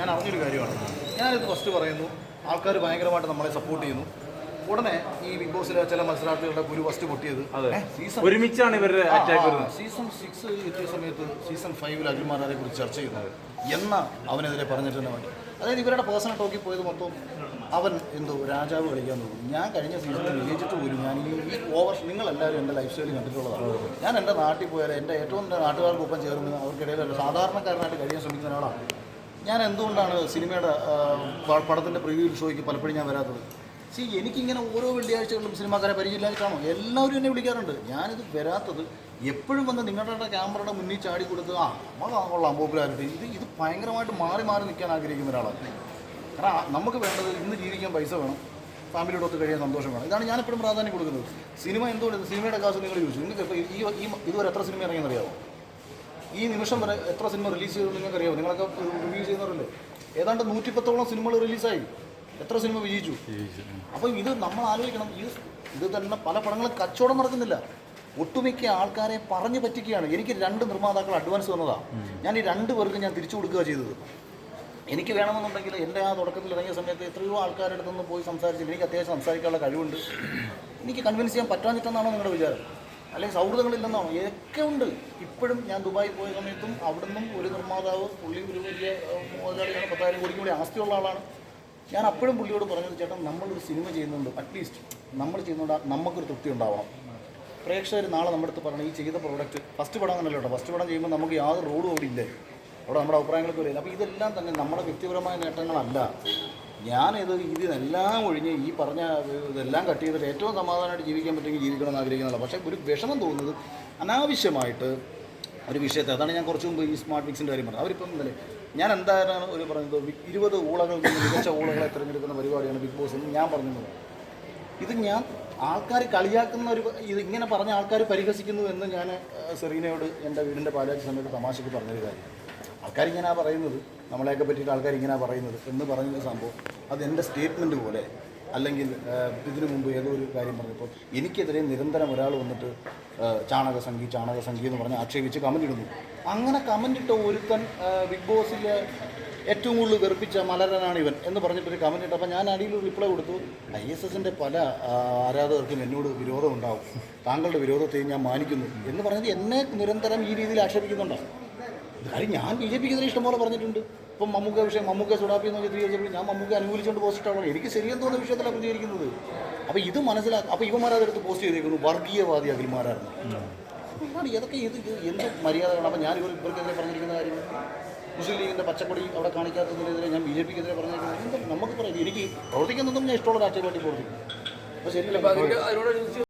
ഞാൻ അറിഞ്ഞൊരു കാര്യമാണ്. ഞാനിത് ഫസ്റ്റ് പറയുന്നു. ആൾക്കാർ ഭയങ്കരമായിട്ട് നമ്മളെ സപ്പോർട്ട് ചെയ്യുന്നു. ഉടനെ ഈ ബിഗ് ബോസിലെ ചില മത്സരാർത്ഥികളുടെ ഒരു ഫസ്റ്റ് പൊട്ടിയത്. സീസൺ ഒരുമിച്ചാണ് ഇവരുടെ അറ്റാക്ക് വരുന്നത്. സീസൺ സിക്സ് എത്തിയ സമയത്ത് സീസൺ ഫൈവിൽ അഖിൽമാരെ കുറിച്ച് ചർച്ച ചെയ്യുന്നത് എന്ന അവനെതിരെ പറഞ്ഞിട്ട് തന്നെ മതി അതായത് ഇവരുടെ പേഴ്സണൽ ടോക്കിൽ പോയത് മൊത്തം അവൻ എന്തോ രാജാവ് കളിക്കാൻ തോന്നും ഞാൻ കഴിഞ്ഞ സീസണിൽ വിജയിച്ചിട്ട് പോലും ഞാൻ ഈ ഈ ഓവർ നിങ്ങളെല്ലാവരും എന്റെ ലൈഫ് സ്റ്റൈൽ കണ്ടിട്ടുള്ളതാണ്. ഞാൻ എന്റെ നാട്ടിൽ പോയാൽ എന്റെ ഏറ്റവും നാട്ടുകാർക്കൊപ്പം ചേർന്ന് അവർക്കിടയിൽ സാധാരണക്കാരനായിട്ട് കഴിയാൻ ശ്രമിക്കുന്ന ഒരാളാണ്. ഞാൻ എന്തുകൊണ്ടാണ് സിനിമയുടെ പടത്തിന്റെ പ്രിവ്യൂ ഷോയ്ക്ക് പലപ്പോഴും ഞാൻ വരാത്തത്? സി എനിക്കിങ്ങനെ ഓരോ വെള്ളിയാഴ്ചകളിലും സിനിമാക്കാരെ പരിചയമില്ലായിട്ടാണോ എല്ലാവരും എന്നെ വിളിക്കാറുണ്ട്. ഞാനിത് വരാത്തത് എപ്പോഴും വന്ന് നിങ്ങളുടെ ക്യാമറയുടെ മുന്നിൽ ചാടി കൊടുത്ത് ആ നമ്മളാണ് കൊള്ളാം പോപ്പുലാരിറ്റി. ഇത് ഇത് ഭയങ്കരമായിട്ട് മാറി മാറി നിൽക്കാൻ ആഗ്രഹിക്കുന്ന ഒരാളാണ്. കാരണം നമുക്ക് വേണ്ടത് ഇന്ന് ജീവിക്കാൻ പൈസ വേണം ഫാമിലിയുടെ ഒത്ത് കഴിയാൻ സന്തോഷം വേണം. ഇതാണ് ഞാൻ എപ്പോഴും പ്രാധാന്യം കൊടുക്കുന്നത്. സിനിമ എന്തുകൊണ്ട് സിനിമയുടെ കാശ് നിങ്ങൾ ചോദിച്ചു. നിങ്ങൾക്ക് ഇപ്പോൾ ഈ ഇതുവരെ എത്ര സിനിമ ഇറങ്ങിയെന്നറിയാമോ ഈ നിമിഷം വരെ എത്ര സിനിമ റിലീസ് ചെയ്തു നിങ്ങൾക്ക് നിങ്ങളൊക്കെ റിവ്യൂ ചെയ്യുന്നവരല്ലേ? ഏതാണ്ട് നൂറ്റിപ്പത്തോളം സിനിമകൾ റിലീസായി എത്ര സിനിമ വിജയിച്ചു? അപ്പം ഇത് നമ്മൾ ആലോചിക്കണം. ഇത് ഇത് തന്നെ പല പടങ്ങളും കച്ചവടം നടക്കുന്നില്ല. ഒട്ടുമിക്ക ആൾക്കാരെ പറഞ്ഞു പറ്റിക്കുകയാണ്. എനിക്ക് രണ്ട് നിർമ്മാതാക്കൾ അഡ്വാൻസ് തന്നതാണ് ഞാൻ ഈ രണ്ട് പേർക്കും ഞാൻ തിരിച്ചു കൊടുക്കുക ചെയ്തത്. എനിക്ക് വേണമെന്നുണ്ടെങ്കിൽ എന്റെ ആ തുടക്കത്തിൽ ഇറങ്ങിയ സമയത്ത് എത്രയോ ആൾക്കാരുടെ അടുത്തുനിന്ന് പോയി സംസാരിച്ചില്ല എനിക്ക് അത്യാവശ്യം സംസാരിക്കാനുള്ള കഴിവുണ്ട്. എനിക്ക് കൺവിൻസ് ചെയ്യാൻ പറ്റാഞ്ഞിട്ടെന്നാണോ നിങ്ങളുടെ വിചാരം? അല്ലെങ്കിൽ സൗഹൃദങ്ങളില്ലെന്നാണോ? ഏതൊക്കെ ഉണ്ട്? ഇപ്പോഴും ഞാൻ ദുബായി പോയ സമയത്തും അവിടുന്നും ഒരു നിർമ്മാതാവ് പുള്ളി ഒരു വലിയ മുതലാളിയാണ് പത്തായിരം കോടിക്ക് കൂടി ആസ്തിയുള്ള ആളാണ്. ഞാൻ അപ്പോഴും പുള്ളിയോട് പറഞ്ഞത് ചേട്ടൻ നമ്മളൊരു സിനിമ ചെയ്യുന്നുണ്ട്. അറ്റ്ലീസ്റ്റ് നമ്മൾ ചെയ്യുന്നുണ്ട് നമുക്കൊരു തൃപ്തി ഉണ്ടാവണം. പ്രേക്ഷകർ നാളെ നമ്മുടെ അടുത്ത് പറഞ്ഞു ഈ ചെയ്ത പ്രോഡക്റ്റ് ഫസ്റ്റ് പടം അങ്ങനല്ല കേട്ടോ. ഫസ്റ്റ് പടം ചെയ്യുമ്പോൾ നമുക്ക് യാതൊരു റോഡും അവിടെ ഇല്ലേ? അവിടെ നമ്മുടെ അഭിപ്രായങ്ങൾക്ക് വരില്ല? അപ്പോൾ ഇതെല്ലാം തന്നെ നമ്മുടെ വ്യക്തിപരമായ നേട്ടങ്ങളല്ല. ഞാനിത് ഇതിനെല്ലാം ഒഴിഞ്ഞ് ഈ പറഞ്ഞ ഇതെല്ലാം കട്ട് ചെയ്തിട്ട് ഏറ്റവും സമാധാനമായിട്ട് ജീവിക്കാൻ പറ്റുമെങ്കിൽ ജീവിക്കണം എന്ന് ആഗ്രഹിക്കുന്നില്ല പക്ഷേ ഒരു വിഷമം തോന്നുന്നത് അനാവശ്യമായിട്ട് ഒരു വിഷയത്തെ അതാണ് ഞാൻ കുറച്ച് മുമ്പ് ഈ സ്മാർട്ട് മിക്സിന്റെ കാര്യം പറഞ്ഞത്. അവരിപ്പം ഇന്നലെ ഞാൻ എന്തായാലും ഒരു പറഞ്ഞത്? ഇരുപത് ഊളകൾ മികച്ച ഊളകളെ തിരഞ്ഞെടുക്കുന്ന പരിപാടിയാണ് ബിഗ് ബോസ് എന്ന് ഞാൻ പറഞ്ഞത്. ഇത് ഞാൻ ആൾക്കാർ കളിയാക്കുന്ന ഒരു ഇത് ഇങ്ങനെ പറഞ്ഞ ആൾക്കാർ പരിഹസിക്കുന്നു എന്ന് ഞാൻ സെറീനയോട് എന്റെ വീടിന്റെ പാലാജി സമയത്ത് തമാശക്ക് പറഞ്ഞൊരു കാര്യം. ആൾക്കാർ ഇങ്ങനെ പറയുന്നത്. നമ്മളെയൊക്കെ പറ്റിയിട്ട് ആൾക്കാർ ഇങ്ങനെ പറയുന്നത് എന്ന് പറഞ്ഞൊരു സംഭവം. അത് എന്റെ സ്റ്റേറ്റ്മെന്റ് പോലെ അല്ലെങ്കിൽ ഇതിനു മുമ്പ് ഏതോ ഒരു കാര്യം പറഞ്ഞപ്പോൾ എനിക്കെതിരെ നിരന്തരം ഒരാൾ വന്നിട്ട് ചാണകസംഖി ചാണകസംഖി എന്ന് പറഞ്ഞ് ആക്ഷേപിച്ച് കമന്റ് ഇടുന്നു. അങ്ങനെ കമന്റ് ഇട്ട ഒരുത്തൻ ബിഗ് ബോസിലെ ഏറ്റവും കൂടുതൽ വെറുപ്പിച്ച മലരനാണ് ഇവൻ എന്ന് പറഞ്ഞിട്ടൊരു കമന്റ് ഇട്ടപ്പോൾ ഞാൻ അടിയിൽ റിപ്ലൈ കൊടുത്തു. ഐ എസ് എസിന്റെ പല ആരാധകർക്കും എന്നോട് വിരോധം ഉണ്ടാവും. താങ്കളുടെ വിരോധത്തെയും ഞാൻ മാനിക്കുന്നു എന്ന് പറഞ്ഞത് എന്നെ നിരന്തരം ഈ രീതിയിൽ ആക്ഷേപിക്കുന്നുണ്ട്? കാര്യം ഞാൻ ബി ജെ പിക്കെതിരെ ഇഷ്ടംപോലെ പറഞ്ഞിട്ടുണ്ട്. ഇപ്പം മമ്മൂക്ക വിഷയം മമ്മൂക്ക സുഡാപ്പി എന്ന് ചിത്രീകരിച്ചപ്പോൾ ഞാൻ മമ്മൂക്ക അനുകൂലിച്ചുകൊണ്ട് പോസ്റ്റ് ഇട്ടാണ്? എനിക്ക് ശരിയെന്ന് തോന്നുന്ന വിഷയത്തിലാണ് പ്രതികരിക്കുന്നത് അപ്പോൾ ഇത് മനസ്സിലാക്കുക അപ്പോൾ ഇവന്മാരതെടുത്ത് പോസ്റ്റ് ചെയ്തേക്കുന്നു. വർഗീയവാദി അഖിൽമാരായിരുന്നു. ഒരുപാട് ഇതൊക്കെ ഇത് എന്ത് മര്യാദകളാണ്? അപ്പോൾ ഞാൻ ഇവർ ഇവർക്കെതിരെ പറഞ്ഞിരിക്കുന്ന കാര്യം. മുസ്ലിം ലീഗിന്റെ പച്ചക്കൊടി അവിടെ കാണിക്കാത്തതിനെതിരെ ഞാൻ ബി ജെ പിക്കെതിരെ പറഞ്ഞിരിക്കുന്നത് നമുക്ക് പറയാം. എനിക്ക് പ്രവർത്തിക്കുന്നതും ഞാൻ ഇഷ്ടമുള്ള രാഷ്ട്രീയ പാർട്ടി പ്രവർത്തിക്കും. അപ്പോൾ ശരിയല്ല?